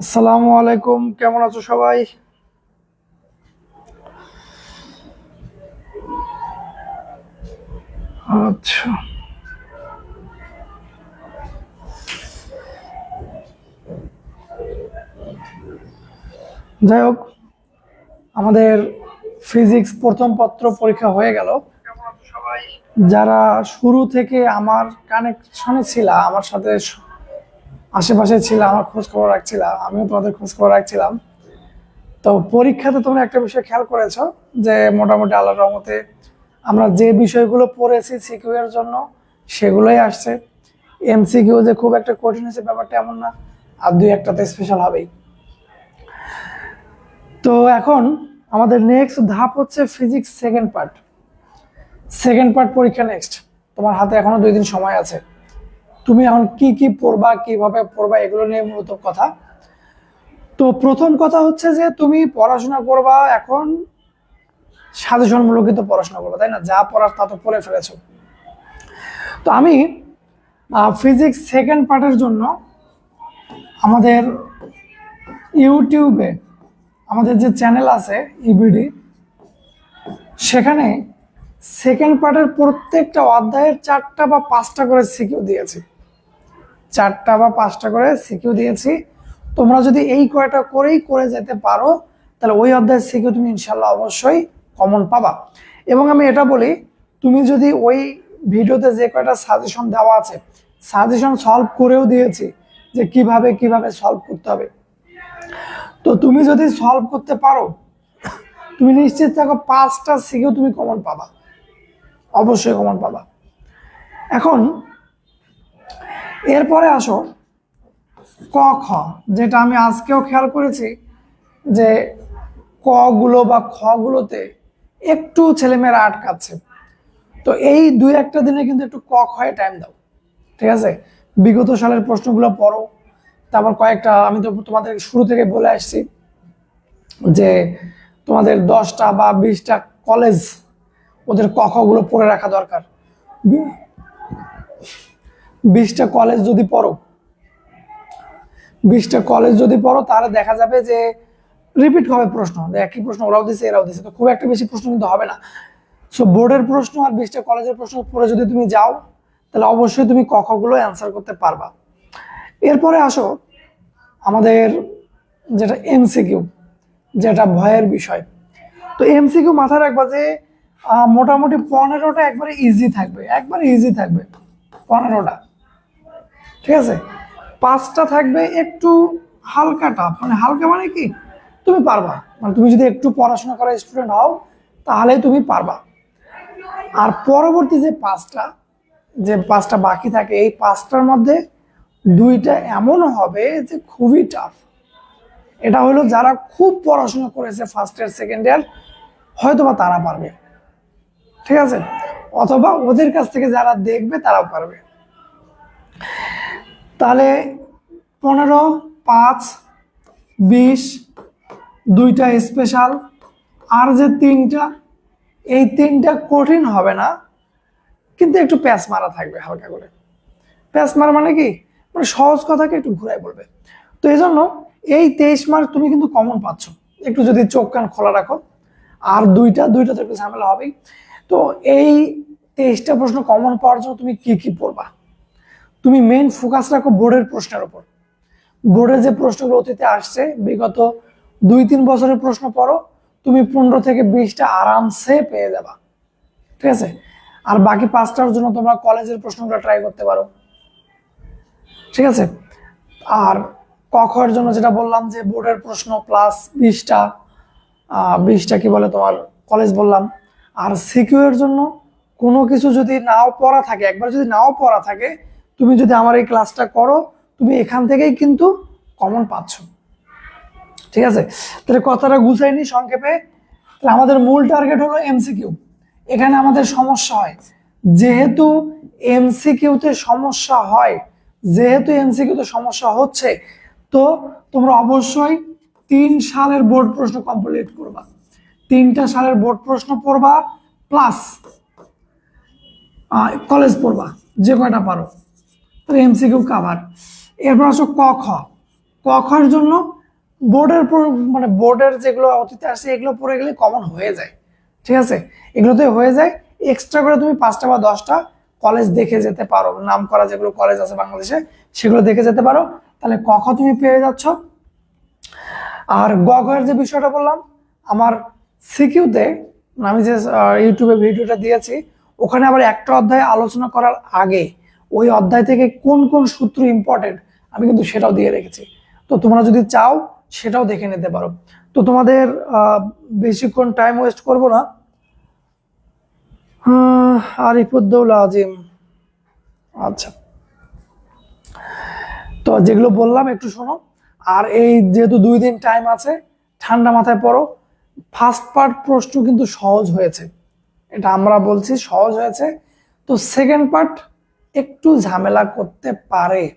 আসসালামু আলাইকুম কেমন আছো সবাই? আচ্ছা। যাই হোক আমাদের ফিজিক্স প্রথম পত্র পরীক্ষা হয়ে গেল। যারা শুরু থেকে আমার কানেকশনে ছিল, আমার সাথে আশেপাশে ছিল, আমার খোঁজ খবর রাখছিলাম, আমিও তোমাদের খোঁজ খবর রাখছিলাম। তো পরীক্ষাতে তোমরা একটা বিষয় খেয়াল করেছ, যে মোটামুটি আল্লাহর রহমতে আমরা যে বিষয়গুলো পড়েছি সিকিউ এর জন্য, সেগুলোই আসছে। এমসিকিউ যে খুব একটা কঠিন হয়েছে, ব্যাপারটা এমন না, আর দুই একটাতে স্পেশাল হবেই। তো এখন আমাদের নেক্সট ধাপ হচ্ছে physics second part second part পরীক্ষা নেক্সট তোমার হাতে এখনও দুই দিন সময় আছে। তুমি এখন কি কি পড়বা, কীভাবে পড়বা, এগুলো নিয়ে মূলত কথা। তো প্রথম কথা হচ্ছে যে, তুমি পড়াশোনা করবা এখন সাজেশনমূলকিত পড়াশোনা করবা, তাই না? যা পড়ার তা তো পড়ে ফেলেছো। তো আমি ফিজিক্স সেকেন্ড পার্টের জন্য আমাদের ইউটিউবে আমাদের যে চ্যানেল আছে ইবিডি সেখানে সেকেন্ড পার্টের প্রত্যেকটা অধ্যায়ের চারটা বা পাঁচটা করে সিকিউ দিয়েছি। চারটা বা পাঁচটা করে সিকিউ দিয়েছি। তোমরা যদি এই কয়টা করেই করে যেতে পারো, তাহলে ওই অধ্যায়ের সিকিউ তুমি ইনশাল্লাহ অবশ্যই কমন পাবা। এবং আমি এটা বলি, তুমি যদি ওই ভিডিওতে যে কয়টা সাজেশন দেওয়া আছে সাজেশন সলভ করেও দিয়েছি যে কীভাবে কীভাবে সলভ করতে হবে। তো তুমি যদি সলভ করতে পারো, তুমি নিশ্চিত থাকো পাঁচটা সিকিউ তুমি কমন পাবা। অবশ্যই কমন পাবা। এখন, এরপরে আসো ক, খ, যেটা আমি আজকেও খেয়াল করেছি যে ক গুলো বা খ গুলোতে একটু ছেলেমেয়েরা আটকাচ্ছে। তো এই দুই একটা দিনে কিন্তু একটু ক খয়ে টাইম দাও। ঠিক আছে? বিগত সালের প্রশ্নগুলো পড়ো। তারপর কয়েকটা, আমি তো তোমাদের শুরু থেকে বলে আসছি যে তোমাদের দশটা বা বিশটা কলেজ ওদের কখগুলো পড়ে রাখা দরকার। বিশটা কলেজ যদি পড়ো, বিশটা কলেজ যদি পড়ো, তাহলে দেখা যাবে যে রিপিট হবে প্রশ্ন। একই প্রশ্ন ওরাও দিছে, এরাও দিছে। তো খুব একটা বেশি প্রশ্ন কিন্তু হবে না। সো বোর্ডের প্রশ্ন আর বিশটা কলেজের প্রশ্ন পড়ে যদি তুমি যাও, তাহলে অবশ্যই তুমি কখগুলো অ্যান্সার করতে পারবা। এরপরে আসো, আমাদের যেটা এমসিকিউ যেটা ভয়ের বিষয়। তো এমসিকিউ মাথায় রাখবা যে মোটামুটি পনেরোটা একবারে ইজি থাকবে, একবারে ইজি থাকবে, পনেরোটা। ঠিক আছে? পাঁচটা থাকবে একটু হালকা টাফ মানে হালকা মানে কি? তুমি পারবা। মানে তুমি যদি একটু পড়াশোনা করা স্টুডেন্ট হও তাহলে তুমি পারবা। আর পরবর্তী যে পাঁচটা যে পাঁচটা বাকি থাকে, এই পাঁচটার মধ্যে দুইটা এমন হবে যে খুবই টাফ এটা হলো যারা খুব পড়াশোনা করেছে ফার্স্ট ইয়ার সেকেন্ড ইয়ার হয়তো বা তারা পারবে। ঠিক আছে? অথবা ওদের কাছ থেকে যারা দেখবে তারাও পারবে। তাহলে পনেরো, পাঁচ, বিশ, দুইটা স্পেশাল আর যে তিনটা, এই তিনটা কঠিন হবে না, কিন্তু একটু প্যাচ মারা থাকবে হালকা করে। প্যাচ মারা মানে কি? মানে সহজ কথাকে একটু ঘুরাই বলবে। তো এই জন্য এই তেইশ মার্ক তুমি কিন্তু কমন পাচ্ছ। একটু যদি চোখ কান খোলা রাখো, আর দুইটা দুইটা তো একটু ঝামেলা হবেই। তো এই তেইশটা প্রশ্ন কমন পাওয়ার জন্য তুমি কি কি পড়বা? তুমি মেন ফোকাস রাখো বোর্ডের প্রশ্নের উপর বোর্ডের যে প্রশ্নগুলো অতীতে আসছে, বিগত দুই তিন বছরের প্রশ্ন পড়ো, তুমি পনেরো থেকে বিশটা আরামসে পেয়ে যাবা। ঠিক আছে? আর বাকি পাঁচটার জন্য তোমরা কলেজের প্রশ্নগুলো ট্রাই করতে পারো। ঠিক আছে? আর কখর জন্য যেটা বললাম যে বোর্ডের প্রশ্ন প্লাস বিশটা বিশটা কি বলে তোমার? কলেজ বললাম। আর সিকিউ এর জন্য কোনো কিছু যদি নাও পড়া থাকে, একবার যদি নাও পড়া থাকে, তুমি যদি আমার এই ক্লাসটা করো, তুমি এখান থেকেই কিন্তু কমন পাচ্ছ। ঠিক আছে? তাহলে কথাটা গুছাইনি সংক্ষেপে। তাহলে আমাদের মূল টার্গেট হলো এমসিকিউ এখানে আমাদের সমস্যা হয়। যেহেতু এমসিকিউতে সমস্যা হয় যেহেতু এমসিকিউতে সমস্যা হচ্ছে, তো তোমরা অবশ্যই তিন সালের বোর্ড প্রশ্ন কমপ্লিট করবা। তিনটা সালের বোর্ড প্রশ্ন পড়বা প্লাস কলেজ পড়বা, যে কয়টা পারো। তাহলে এমসিকিউ কাভার এরপর আসো ক, খ। ক, খর জন্য বোর্ডের মানে বোর্ডের যেগুলো অতীতে আসে এগুলো পড়ে গেলে কমন হয়ে যায়। ঠিক আছে? এগুলোতে হয়ে যায় এক্সট্রা করে তুমি পাঁচটা বা দশটা কলেজ দেখে যেতে পারো নাম করা যেগুলো কলেজ আছে বাংলাদেশে, সেগুলো দেখে যেতে পারো। তাহলে ক খ তুমি পেয়ে যাচ্ছ। আর গ ঘয়ের যে বিষয়টা বললাম, আমার সিকিউতে আমি যে ইউটিউবে ভিডিওটা দিয়েছি, ওখানে আবার একটা অধ্যায় আলোচনা করার আগে, ওই অধ্যায় থেকে কোন কোন সূত্র ইম্পর্টেন্ট আমি কিন্তু সেটাও দিয়ে রেখেছি। তো তোমরা যদি চাও, সেটাও দেখে নিতে পারো। তো তোমাদের বেশিক্ষণ টাইম ওয়েস্ট করব না। আরিফুদ্দৌলা আজিম। আচ্ছা। তো যেগুলো বললাম, একটু শোনো। আর এই যেহেতু দুই দিন টাইম আছে, ঠান্ডা মাথায় পড়ো। ফার্স্ট পার্ট প্রশ্ন কিন্তু সহজ হয়েছে। এটা আমরা বলছি, সহজ হয়েছে। তো সেকেন্ড পার্ট একটু ঝামেলা করতে পারে।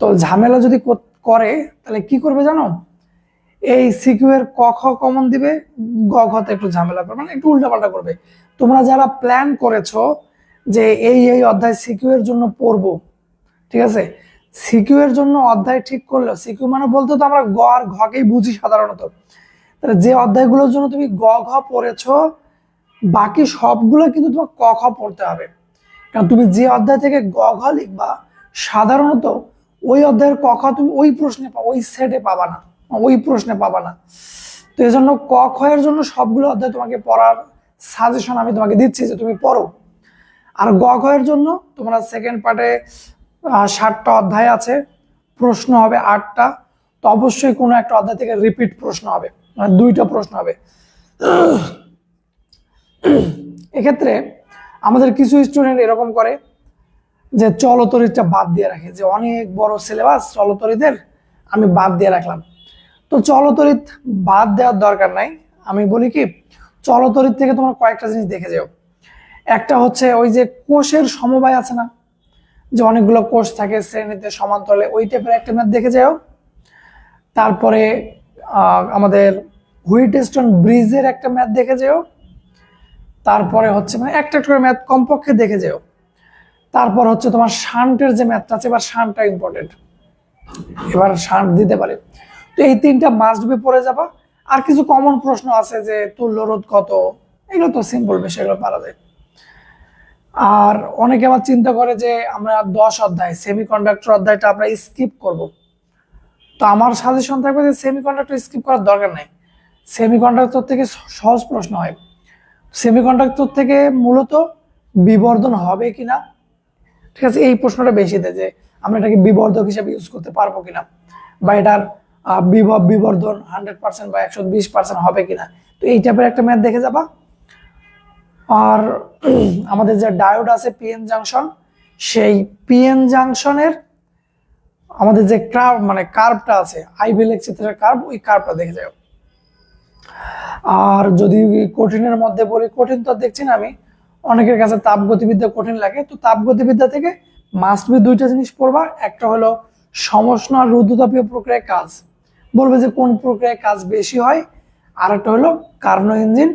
তো ঝামেলা যদি করে, তাহলে কি করবে জানো? এই সিকিউ এর ক খ কমন দিবে, গ ঘতে একটু ঝামেলা করবে মানে একটু উল্টাপাল্টা করবে। তোমরা যারা প্ল্যান করেছ যে এই এই অধ্যায় সিকিউ এর জন্য পড়ব, ঠিক আছে? সিকিউ এর জন্য অধ্যায় ঠিক করল সিকিউ মানে বলতে তো আমরা গ আর ঘকেই বুঝি সাধারণত। তাহলে যে অধ্যায়গুলোর জন্য তুমি গ, ঘ পড়েছো, বাকি সবগুলো কিন্তু তোমার ক, খ পড়তে হবে। কারণ তুমি যে অধ্যায় থেকে গ, ঘ লিখবা, সাধারণত ওই অধ্যায়ের ক, খ তুমি ওই প্রশ্নে পাবা ওই সেটে পাবা না। ওই প্রশ্নে পাবা না। তো এই জন্য ক, খ এর জন্য সবগুলো অধ্যায় তোমাকে পড়ার সাজেশন আমি তোমাকে দিচ্ছি যে তুমি পড়ো। আর গ এর জন্য তোমরা সেকেন্ড পার্টে ষাটটা অধ্যায় আছে, প্রশ্ন হবে আটটা। তো অবশ্যই কোনো একটা অধ্যায় থেকে রিপিট প্রশ্ন হবে মানে দুইটা প্রশ্ন হবে। এক্ষেত্রে আমাদের কিছু স্টুডেন্ট এরকম করে যে চলতরিটা বাদ দিয়ে রাখে, যে অনেক বড় সিলেবাস চলতরিদের আমি বাদ দিয়ে রাখলাম। তো চলতরিত বাদ দেওয়ার দরকার নাই। আমি বলি কি চলতরিত থেকে তোমার কয়েকটা জিনিস দেখে যাও। একটা হচ্ছে ওই যে কোষের সমবায় আছে না, যে অনেকগুলো কোষ থাকে শ্রেণীতে, সমান্তরালে, ওই টাইপের একটা ম্যাথ দেখে যাও। তারপরে আমাদের হুইটেস্টন ব্রিজের একটা ম্যাথ দেখে যেও। তারপরে হচ্ছে মানে একটা একটা করে ম্যাথ কমপক্ষে দেখে যেও। তারপর হচ্ছে তোমার শান্টের যে ম্যাথটা আছে, এবার শান্টটা ইম্পর্টেন্ট এবার শান্ট দিতে পারে। তো এই তিনটা মাস্ট বি পড়ে যাবা। আর কিছু কমন প্রশ্ন আছে যে, তুল্য রোধ কত? এগুলো তো সিম্পল বিষয় এগুলো পারা যায়। আর অনেকে আবার চিন্তা করে যে, আমরা দশ অধ্যায় সেমি কন্ডাক্টর অধ্যায়টা আমরা স্কিপ করব। তো আমার সাজেশন থাকবে যে সেমি কন্ডাক্টর স্কিপ করার দরকার নাই। সেমি কন্ডাক্টর থেকে সহজ প্রশ্ন হয়। সেমি কন্ডাক্টর থেকে মূলত বিবর্ধন হবে কিনা? ঠিক আছে, এই প্রশ্নটা বেশি দেয় যে, আমরা এটাকে বিবর্ধক হিসেবে ইউজ করতে পারব কিনা? বা এটার বিভব, বিবর্ধন হান্ড্রেড পার্সেন্ট বা একশো বিশ পার্সেন্ট হবে কিনা। তো এই টাইপের একটা ম্যাথ দেখে যাবা। আর আমাদের যে ডায়োড আছে পিএন জাংশন সেই পিএন জাংশনের আমাদের যে কার্ভ মানে কার্ভটা আছে আইভি লেকচিত্রের কার্ভ ওই কার্ভটা দেখে যাও। আর যদি কঠিনের মধ্যে বলি, কঠিন তো দেখছি না আমি। অনেকের কাছে তাপ গতিবিদ্যা কঠিন লাগে। তো তাপ গতিবিদ্যা থেকে মাস্ট বি দুইটা জিনিস পড়বা। একটা হলো আর রুদ্রতাপীয় প্রক্রিয়ায় কাজ। বলবে যে কোন প্রক্রিয়ায় কাজ বেশি হয়? আর একটা হলো কার্নো ইঞ্জিন।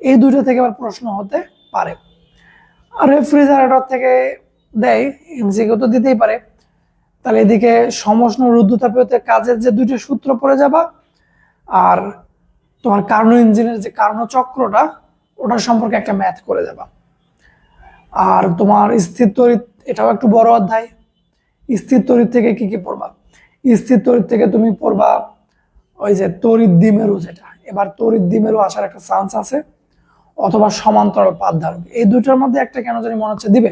এই দুটো থেকে আবার প্রশ্ন হতে পারে। রেফ্রিজারেটর থেকে দেয় এমসিকিউ তো দিতেই পারে। তাহলে এদিকে সমষ্ণ রুদ্রতাপীয়তে কাজের যে দুইটা সূত্র পড়ে যাবা, আর তোমার কার্নো ইঞ্জিনের যে কার্নো চক্রটা ওটার সম্পর্কে একটা ম্যাথ করে যাবা। আর তোমার স্থির তড়িৎ, এটাও একটু বড় অধ্যায়। স্থির তড়িৎ থেকে কি কি পড়বা? স্থির তড়িৎ থেকে তুমি পড়বা ওই যে তড়িৎ দ্বিমেরু যেটা, এবার তড়িৎ দ্বিমেরু আসার একটা চান্স আছে, অথবা সমান্তরাল পাত ধারক এই দুটোর মধ্যে একটা কেন জানি মনে হচ্ছে দিবে।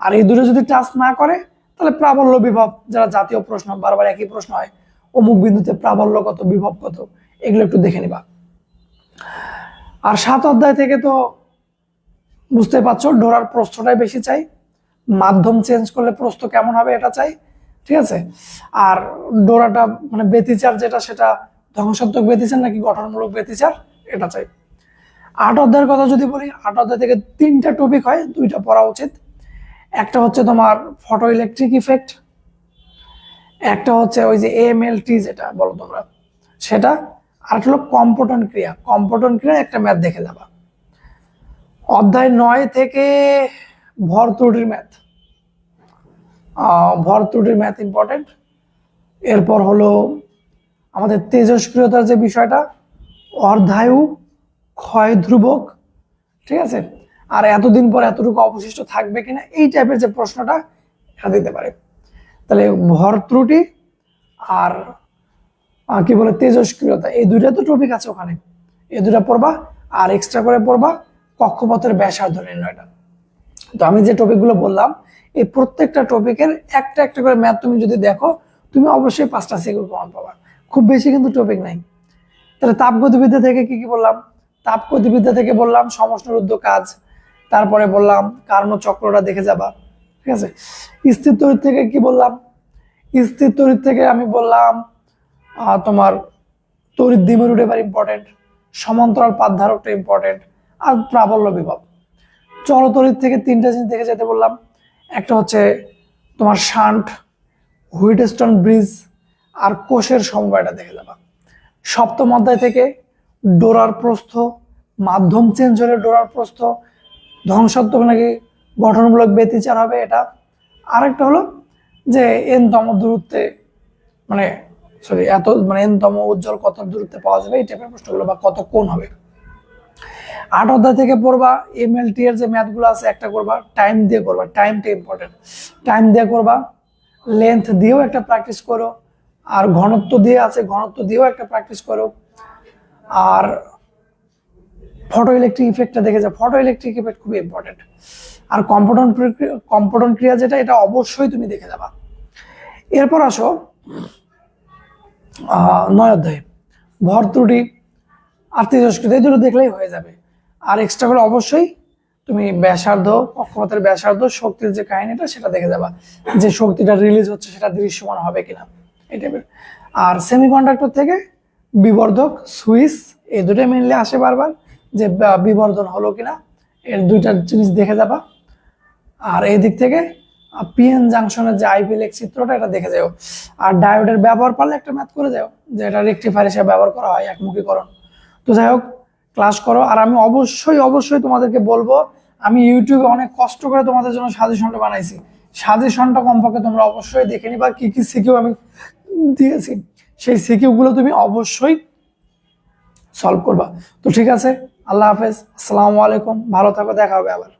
আর এই দুটো যদি টাচ না করে, তাহলে প্রাবল্য বিভব, যারা জাতীয় প্রশ্ন, বারবার একই প্রশ্ন হয়, অমুক বিন্দুতে প্রাবল্য কত, বিভব কত, এগুলো একটু দেখে নিবা। আর সাত অধ্যায় থেকে তো বুঝতে পারছ, ডোরার প্রস্থটাই বেশি চাই। মাধ্যম চেঞ্জ করলে প্রস্থ কেমন হবে এটা চাই। ঠিক আছে? আর ডোরাটা মানে ব্যতিচার যেটা, সেটা ধ্বংসাত্মক ব্যতিচার নাকি গঠনমূলক ব্যতিচার? এটা চাই। আট অধ্যায়ের কথা যদি বলি, আট অধ্যায় থেকে তিনটা টপিক হয়, দুইটা পড়া উচিত। একটা হচ্ছে তোমার ফটো ইলেকট্রিক ইফেক্ট একটা হচ্ছে ওই যে এমএলটি যেটা বলো তোমরা, সেটা। আর হলো কম্পটন ক্রিয়া। কম্পটন ক্রিয়া একটা ম্যাথ দেখে যাবা। অধ্যায় নয় থেকে ভর ত্রুটির ম্যাথ ভর ত্রুটির ম্যাথ ইম্পর্টেন্ট এরপর হলো আমাদের তেজস্ক্রিয়তার যে বিষয়টা, অর্ধায়ু, ক্ষয় ধ্রুবক, ঠিক আছে? আর এতদিন পর এতটুকু অবশিষ্ট থাকবে কিনা, এই টাইপের যে প্রশ্নটা এটা দিতে পারে। তাহলে ভর ত্রুটি আর কি বলে, তেজস্ক্রিয়তা, এই দুইটা তো টপিক আছে ওখানে। এই দুটা পড়বা আর এক্সট্রা করে পড়বা কক্ষপথের ব্যাসার্ধ নির্ণয়টা। তো আমি যে টপিকগুলো বললাম, এই প্রত্যেকটা টপিকের একটা একটা করে ম্যাথ তুমি যদি দেখো, তুমি অবশ্যই পাঁচটা সিকিউর প্রমাণ পাবা। খুব বেশি কিন্তু টপিক নাই। তাহলে তাপগতিবিদ্যা থেকে কি কি বললাম? তাপগতিবিদ্যা থেকে বললাম সমষ্ণরুদ্ধ কাজ, তারপরে বললাম কারণ চক্রটা দেখে যাবা। ঠিক আছে? স্থির তড়িৎ থেকে কি বললাম? স্থির তড়িৎ থেকে আমি বললাম তোমার তড়িৎ দ্বিমেরুটা এবার ইম্পর্টেন্ট সমান্তরাল পাতধারকটা ইম্পর্টেন্ট আর প্রাবল্য বিভব। চলতরিৎ থেকে তিনটা জিনিস দেখে যেতে বললাম। একটা হচ্ছে তোমার শান্ট, হুইটস্টোন ব্রিজ আর কোষের সমবায়টা দেখে যাবা। সপ্তম অধ্যায় থেকে ডোরার প্রস্থ, মাধ্যম চেঞ্জ হলে ডোরার প্রস্থ, ধ্বংসাত্মক নাকি গঠনমূলক ব্যতিচার হবে এটা। আরেকটা হলো যে এনতম দূরত্বে মানে সরি এত মানে এনতম উজ্জ্বল কত দূরত্বে পাওয়া যাবে এই টাইপের প্রশ্নগুলো বা কত কোন হবে। আট অধ্যায় থেকে পড়বা এমএলটি এর যে ম্যাথগুলো আছে একটা করবা টাইম দিয়ে করবা টাইমটা ইম্পর্টেন্ট টাইম দিয়ে করবা লেন্থ দিয়েও একটা প্র্যাকটিস করো, আর ঘনত্ব দিয়ে আছে, ঘনত্ব দিয়েও একটা প্র্যাকটিস করো। আর ফটো ইলেকট্রিক ইফেক্টটা দেখে যাও ফটো ইলেকট্রিক ইফেক্ট খুবই ইম্পর্টেন্ট আর কম্পোটন কম্পোটন ক্রিয়া যেটা, এটা অবশ্যই তুমি দেখে যাবা। এরপর আসো নয় অধ্যায়। ভর ত্রুটি আর তেজস্ক্রিয়তা এই দুটো দেখলেই হয়ে যাবে। আর এক্সট্রা করে অবশ্যই তুমি ব্যাসার্ধ কক্ষপথের ব্যাসার্ধ, শক্তির যে কাহিনীটা সেটা দেখে যাবা যে শক্তিটা রিলিজ হচ্ছে সেটা দৃশ্যমান হবে কিনা। এই টাইপের আর সেমিকন্ডাক্টর থেকে বিবর্ধক, সুইচ, এই দুটোই মেনলি আসে বারবার যে বিবর্ধন হলো কিনা, এর দুইটা জিনিস দেখে যাবা। আর এই দিক থেকে পিএন জাংশনের যে আইপি লেক চিত্রটা, এটা দেখে যাও। আর ডায়োডের ব্যবহার পারলে একটা ম্যাথ করে যাও, যে এটা রেক্টিফায়ার হিসেবে ব্যবহার করা হয় একমুখীকরণ। তো যাই হোক ক্লাস করো। আর আমি অবশ্যই অবশ্যই তোমাদেরকে বলব, আমি ইউটিউবে অনেক কষ্ট করে তোমাদের জন্য সাজেশনটা বানাইছি। সাজেশনটা কমপক্ষে তোমরা অবশ্যই দেখে নিবা, কি কি সিকিউ আমি দিয়েছি। সেই সিকিউগুলো তুমি অবশ্যই সলভ করবা। তো ঠিক আছে, আল্লাহ হাফেজ, আসসালামু আলাইকুম, ভালো থাকো, দেখা হবে আবার।